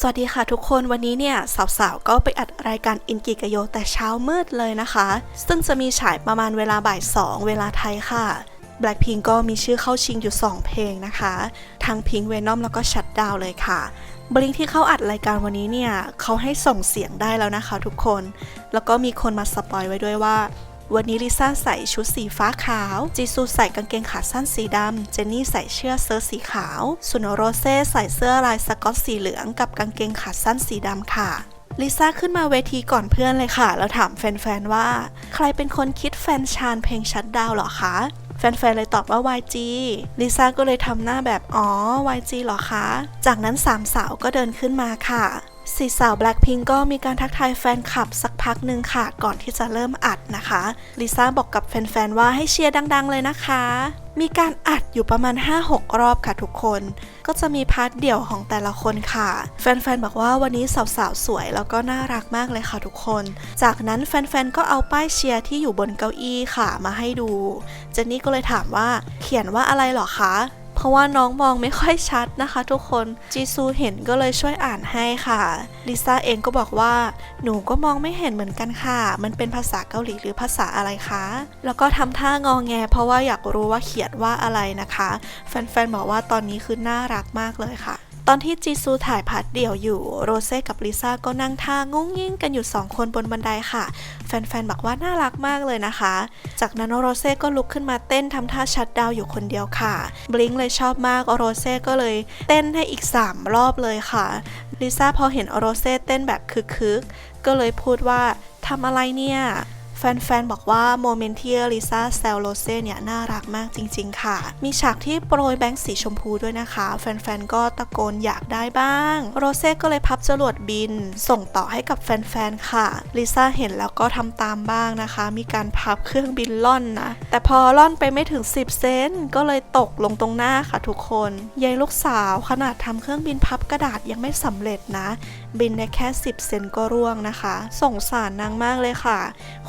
สวัสดีค่ะทุกคนวันนี้เนี่ยสาวๆ ก็ไปอัดรายการอินกิกโยแต่เช้ามืดเลยนะคะ ซึ่งจะมีฉายประมาณเวลาบ่าย 2 เวลาไทยค่ะ Blackpink ก็มีชื่อเข้าชิงอยู่ 2 เพลงนะคะ ทั้ง Pink Venom แล้วก็ Shut Down เลยค่ะบลิงที่เข้าอัดรายการวันนี้เนี่ยเขาให้ส่งเสียงได้แล้วนะคะทุกคน แล้วก็มีคนมาสปอยไว้ด้วยว่า วันนี้ลิซ่าใส่ชุดสีฟ้าขาว จีซูใส่กางเกงขาสั้นสีดำ เจนนี่ใส่เสื้อเชิ้ตสีขาวส่วนโรเซ่ใส่เสื้อลายสก๊อตสีเหลืองกับกางเกงขาสั้นสีดำค่ะลิซ่าขึ้นมาเวทีก่อนเพื่อนเลยค่ะ แล้วถามแฟนๆว่า ใครเป็นคนคิดแฟนชานเพลงชัดดาวหรอคะ แฟนๆเลยตอบว่า YG ลิซ่าก็เลยทำหน้าแบบ อ๋อ YG หรอคะ จากนั้นสามสาวก็เดินขึ้นมาค่ะ สี่สาว Blackpink ก็มีการทักทายแฟนคลับสักพักหนึ่งค่ะ ก่อนที่จะเริ่มอัดนะคะลิซ่าบอกกับแฟนๆว่าให้เชียร์ดัง ๆ เลยนะคะ มีการอัดอยู่ประมาณ 5-6 รอบค่ะทุกคน ก็จะมีพาร์ทเดี่ยวของแต่ละคนค่ะ แฟนๆบอกว่าวันนี้สาวๆสวยแล้วก็น่ารักมากเลยค่ะทุกคน จากนั้นแฟนๆก็เอาป้ายเชียร์ที่อยู่บนเก้าอี้ค่ะมาให้ดู เจนนี่ก็เลยถามว่าเขียนว่าอะไรหรอคะ เพราะว่าน้องมองไม่ค่อยชัดนะคะ ทุกคนจีซูเห็นก็เลยช่วยอ่านให้ค่ะลิซ่าเองก็บอกว่า หนูก็มองไม่เห็นเหมือนกันค่ะ มันเป็นภาษาเกาหลีหรือภาษาอะไรคะแล้วก็ทำท่างองแง เพราะว่าอยากรู้ว่าเขียนว่าอะไรนะคะ แฟนๆบอกว่าตอนนี้คือน่ารักมากเลยค่ะ ตอนที่จีซูถ่ายพาร์ทเดี่ยวอยู่ โรเซ่กับลิซ่าก็นั่งท่างุ้งยิ่งกันอยู่2คนบนบันไดค่ะ แฟนๆ บอกว่าน่ารักมากเลยนะคะ จากนั้นโรเซ่ก็ลุกขึ้นมาเต้นทำท่าชัดดาวอยู่คนเดียวค่ะ บลิงเลยชอบมากโรเซ่ก็เลยเต้นให้อีก 3 รอบเลยค่ะลิซ่าพอเห็นโรเซ่เต้นแบบคึกๆก็เลยพูดว่าทำอะไรเนี่ย แฟนๆ บอกว่าโมเมนต์ที่ลิซ่าแซลโรเซ่เนี่ย น่ารักมากจริง ๆ ค่ะ มีฉากที่โปรยแบงค์สีชมพูด้วยนะคะ แฟนๆ ก็ตะโกนอยากได้บ้าง โรเซ่ก็เลยพับจรวดบิน ส่งต่อให้กับแฟนๆ ค่ะลิซ่าเห็นแล้วก็ทำตามบ้างนะคะ มีการพับเครื่องบินล่อนนะ แต่พอล่อนไปไม่ถึง 10 เซนก็เลยตกลงตรงหน้าค่ะทุกคนยายลูกสาวขนาดทำเครื่องบินพับกระดาษยังไม่สำเร็จนะ บินได้แค่ 10 เซนก็ร่วงนะคะ สงสารนางมากเลยค่ะ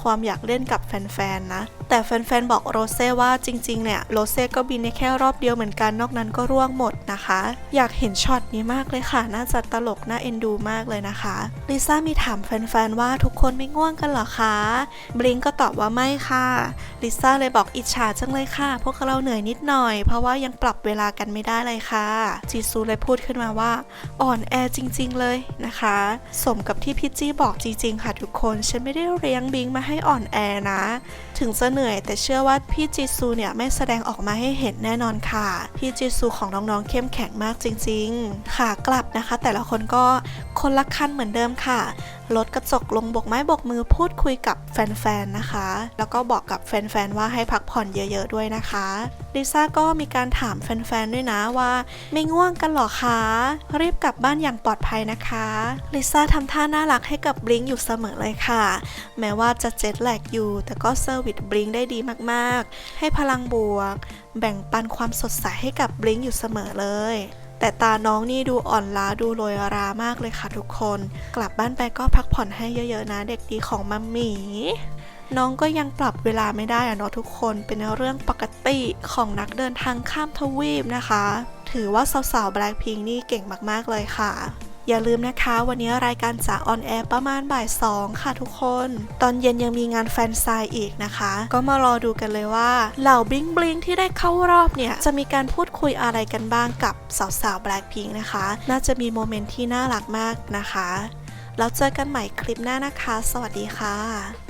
ความอยากเล่นกับแฟนๆนะ แต่แฟนๆบอกโรเซ่ว่าจริงๆเนี่ยโรเซ่ก็บินได้แค่รอบเดียวเหมือนกันนอกนั้นก็ร่วงหมดนะคะ อยากเห็นช็อตนี้มากเลยค่ะ น่าจะตลกน่าเอ็นดูมากเลยนะคะลิซ่ามีถามแฟนๆว่าทุกคนไม่ง่วงกันเหรอคะบลิงก็ตอบว่าไม่ค่ะลิซ่าเลยบอกอิจฉาจังเลยค่ะ พวกเราเหนื่อยนิดหน่อย เพราะว่ายังปรับเวลากันไม่ได้เลยค่ะ จีซูเลยพูดขึ้นมาว่า อ่อนแอจริง ๆ เลยนะคะ สมกับที่พี่จี้บอกจริงๆค่ะทุกคน ฉันไม่ได้เลี้ยงบิงมาให้อ่อนแอนะ ถึงจะเหนื่อยแต่เชื่อว่าพี่จีซูเนี่ยไม่แสดงออกมาให้เห็นแน่นอนค่ะ พี่จีซูของน้องๆเข้มแข็งมากจริงๆ ค่ะกลับนะคะ แต่ละคนก็คนละขั้นเหมือนเดิมค่ะ ลดกระจกลงบกไม้บกมือพูดคุยกับแฟนๆนะคะ แล้วก็บอกกับแฟนๆว่าให้พักผ่อนเยอะๆด้วยนะคะลิซ่าก็มีการถามแฟนๆด้วยนะว่า ไม่ง่วงกันหรอคะรีบกลับบ้านอย่างปลอดภัยนะคะลิซ่าทำท่าน่ารักให้กับบลิงอยู่เสมอเลยค่ะ แม้ว่าจะเจ็ตแลกอยู่ แต่ก็เซอร์วิสบลิงได้ดีมากๆ ให้พลังบวก แบ่งปันความสดใสให้กับบลิงอยู่เสมอเลย แต่ตาน้องนี่ดูอ่อนล้าดูโรยรามากเลยค่ะทุกคน กลับบ้านไปก็พักผ่อนให้เยอะๆนะเด็กดีของมัมมี่น้องก็ยังปรับเวลาไม่ได้อะเนาะทุกคนเป็นเรื่องปกติของนักเดินทางข้ามทวีปนะคะ ถือว่าสาวๆแบล็คพิงนี่เก่งมากๆเลยค่ะ อย่าลืมนะคะ วันนี้รายการจะออนแอร์ประมาณบ่ายสองค่ะทุกคน ตอนเย็นยังมีงานแฟนไซน์อีกนะคะ ก็มารอดูกันเลยว่าเหล่าบลิงบลิงที่ได้เข้ารอบเนี่ย จะมีการพูดคุยอะไรกันบ้างกับสาวๆ Blackpink นะคะ น่าจะมีโมเมนต์ที่น่ารักมากนะคะ แล้วเจอกันใหม่คลิปหน้านะคะ สวัสดีค่ะ